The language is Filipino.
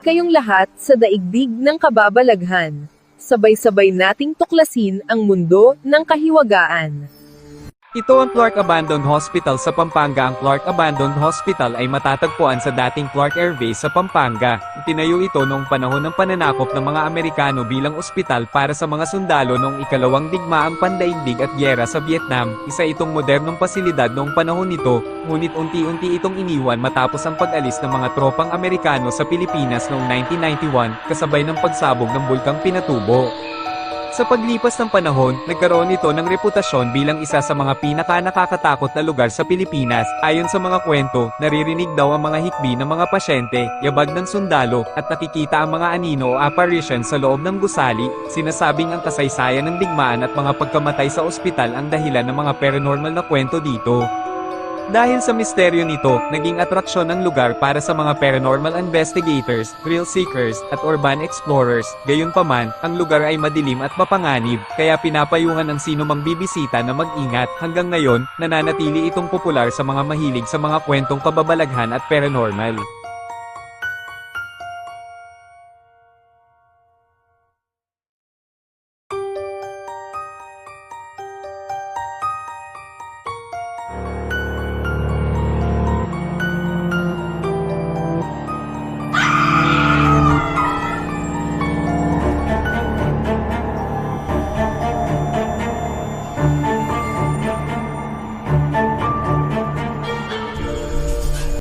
kayong lahat sa daigdig ng kababalaghan. Sabay-sabay nating tuklasin ang mundo ng kahiwagaan. Ito ang Clark Abandoned Hospital sa Pampanga. Ang Clark Abandoned Hospital ay matatagpuan sa dating Clark Air Base sa Pampanga. Itinayo ito noong panahon ng pananakop ng mga Amerikano bilang ospital para sa mga sundalo noong ikalawang digmaang pandaigdig at gyera sa Vietnam. Isa itong modernong pasilidad noong panahon nito, ngunit unti-unti itong iniwan matapos ang pag-alis ng mga tropang Amerikano sa Pilipinas noong 1991 kasabay ng pagsabog ng bulkang Pinatubo. Sa paglipas ng panahon, nagkaroon ito ng reputasyon bilang isa sa mga pinaka-nakakatakot na lugar sa Pilipinas. Ayon sa mga kwento, naririnig daw ang mga hikbi ng mga pasyente, yabag ng sundalo, at nakikita ang mga anino o apparition sa loob ng gusali. Sinasabing ang kasaysayan ng digmaan at mga pagkamatay sa ospital ang dahilan ng mga paranormal na kwento dito. Dahil sa misteryo nito, naging atraksyon ng lugar para sa mga paranormal investigators, thrill seekers, at urban explorers. Gayunpaman, ang lugar ay madilim at mapanganib, kaya pinapayungan ang sino mang bibisita na mag-ingat. Hanggang ngayon, nananatili itong popular sa mga mahilig sa mga kwentong kababalaghan at paranormal.